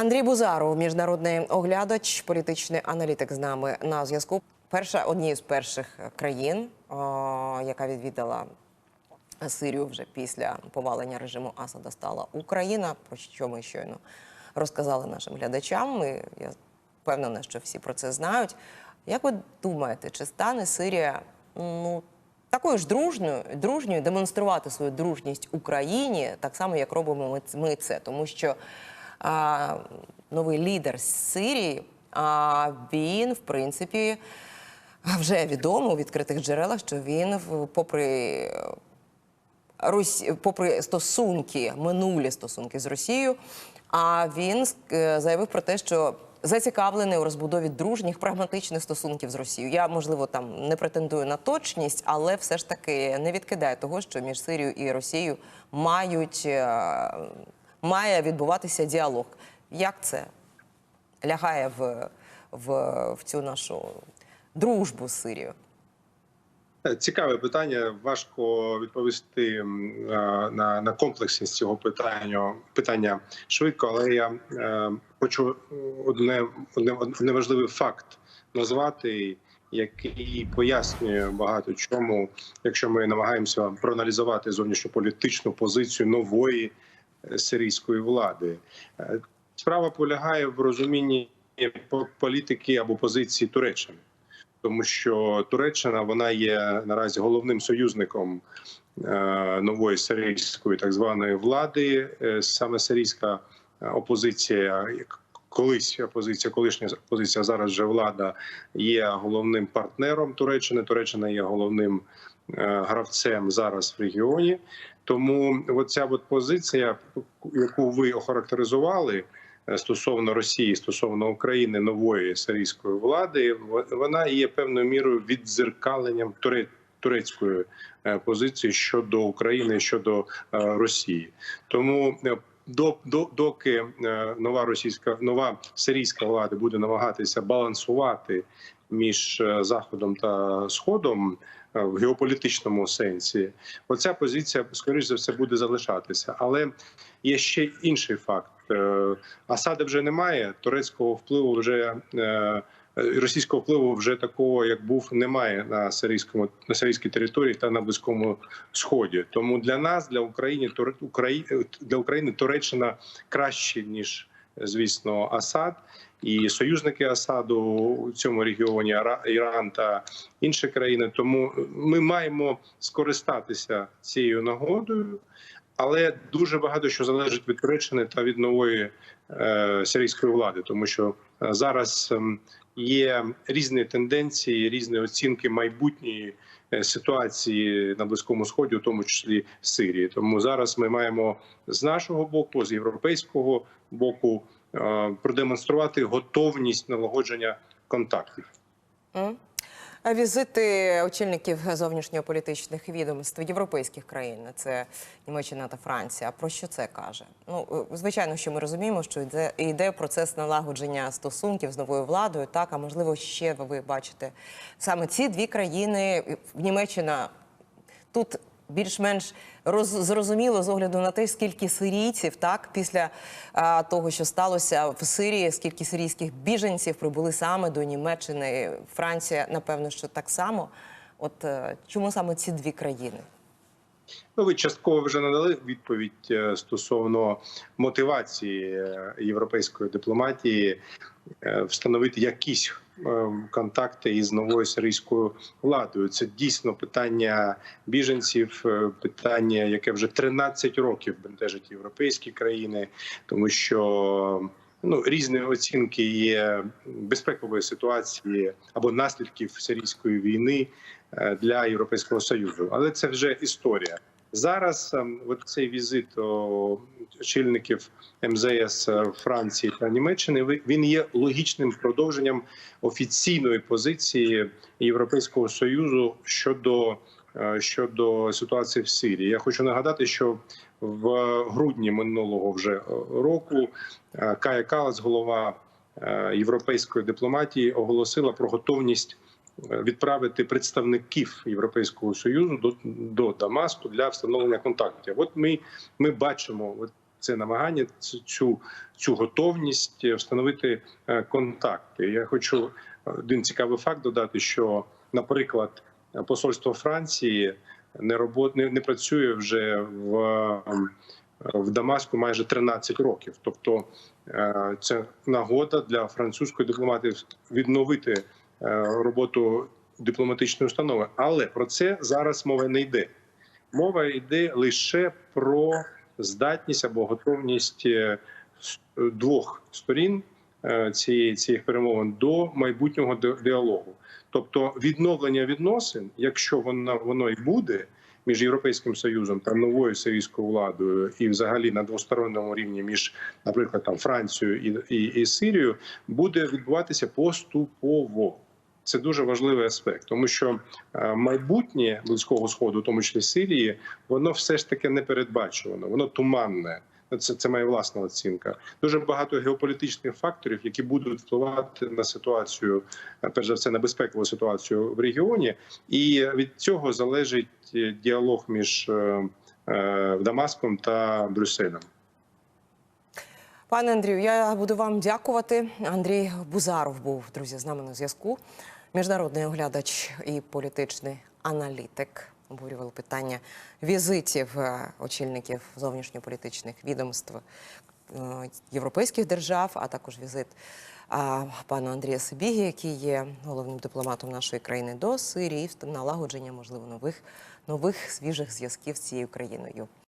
Андрій Бузаров, міжнародний оглядач, політичний аналітик з нами на зв'язку. Перша однією з перших країн, о, яка відвідала Сирію вже після повалення режиму Асада, стала Україна. Про що ми щойно розказали нашим глядачам. Ми, я впевнена, що всі про це знають. Як ви думаєте, чи стане Сирія ну, такою ж дружньою, дружньою демонструвати свою дружність Україні, так само, як робимо ми, це? Тому що новий лідер Сирії, а він, в принципі, вже відомо у відкритих джерелах, що він, попри Росі... попри стосунки, минулі стосунки з Росією, а він е, заявив про те, що зацікавлений у розбудові дружніх прагматичних стосунків з Росією. Я можливо там не претендую на точність, але все ж таки не відкидає того, що між Сирією і Росією мають е, має відбуватися діалог. Як це лягає в, в, в цю нашу дружбу з Сирією? Цікаве питання. Важко відповісти е, на, на комплексність цього питання питання швидко, але я е, хочу одне, одне, одне важливий факт назвати, який пояснює багато чому, якщо ми намагаємося проаналізувати зовнішньополітичну позицію нової е, сирійської влади. Е, Справа полягає в розумінні політики або позиції Туреччини тому що Туреччина вона є наразі головним союзником е, нової сирійської так званої влади. Е, Саме сирійська е, опозиція, колись опозиція, колишня опозиція, зараз вже влада є головним партнером Туреччини. Туреччина є головним е, гравцем зараз в регіоні. Тому оця от позиція, яку ви охарактеризували, е, стосовно Росії, стосовно України нової сирійської влади, вона є певною мірою віддзеркаленням турецької е, позиції щодо України щодо е, Росії. Тому е, доки е, нова російська нова сирійська влада буде намагатися балансувати між е, заходом та сходом е, в геополітичному сенсі, оця позиція скоріш за все буде залишатися. Але є ще інший факт: Асади вже немає, турецького впливу вже. Е, Російського впливу вже такого, як був, немає на сирійському на сирійській території та на близькому сході. Тому для нас, для України, Украї... для України Туреччина краще ніж звісно Асад. І союзники Асаду у цьому регіоні Іран та інші країни. Тому ми маємо скористатися цією нагодою, але дуже багато що залежить від Туреччини та від нової е, сирійської влади, тому що е, зараз ем, є різні тенденції, різні оцінки майбутньої ситуації на близькому сході, у тому числі Сирії. Тому зараз ми маємо з нашого боку, з європейського боку, е, продемонструвати готовність налагодження контактів. Візити очільників зовнішньополітичних відомств європейських країн, це Німеччина та Франція. Про що це каже? Ну е, звичайно, що ми розуміємо, що йде йде процес налагодження стосунків з новою владою. Так, а можливо, ще ви бачите саме ці дві країни. Німеччина тут більш-менш роз, зрозуміло з огляду на те, скільки сирійців, так після а, того, що сталося в Сирії, скільки сирійських біженців прибули саме до Німеччини, Франція, напевно, що так само. От е, чому саме ці дві країни? Ну, ви частково вже надали відповідь е, стосовно мотивації е, європейської дипломатії е, встановити якісь контакти із новою сирійською владою. Це дійсно питання біженців, питання, яке вже 13 років бентежить європейські країни, тому що. Ну, різні оцінки є безпекової ситуації або наслідків сирійської війни е, для Європейського союзу, але це вже історія. Зараз ем, от цей візит очільників МЗС е, Франції та Німеччини він є логічним продовженням офіційної позиції Європейського союзу щодо, щодо ситуації в Сирії. Я хочу нагадати, що в грудні минулого вже е, року е, Кая Калас, голова е, європейської дипломатії, оголосила про готовність е, відправити представників Європейського союзу до, до Дамаску для встановлення контактів. От ми, ми бачимо це намагання, цю, цю готовність е, встановити е, контакти. Я хочу один цікавий факт додати, що, наприклад, посольство Франції не робот, не, не працює вже в, в Дамаску майже 13 років. Тобто це нагода для французької дипломатії відновити е, роботу дипломатичної установи. Але про це зараз мова не йде. Мова йде лише про здатність або готовність е, двох сторін е, цієї цих перемовин до майбутнього діалогу. Тобто відновлення відносин, якщо воно воно і буде між європейським союзом та новою сирійською владою, і взагалі на двосторонньому рівні між, наприклад, там Францією і, і, і Сирією, буде відбуватися поступово. Це дуже важливий аспект, тому що е, майбутнє близького сходу, в тому числі Сирії, воно все ж таки не передбачувано, воно туманне. Це, це моя власна оцінка. Дуже багато геополітичних факторів, які будуть впливати на ситуацію, е, перш за все, на безпекову ситуацію в регіоні, і від цього залежить е, діалог між е, Дамаском та Брюсселем. Пане Андрію, я буду вам дякувати. Андрій Бузаров був друзі з нами на зв'язку. Міжнародний оглядач і політичний аналітик. Обговорювали питання візитів е, очільників зовнішньополітичних відомств е, європейських держав, а також візит пана Андрія Сибігі, який є головним дипломатом нашої країни до Сирії, налагодження можливо нових нових свіжих зв'язків з цією країною.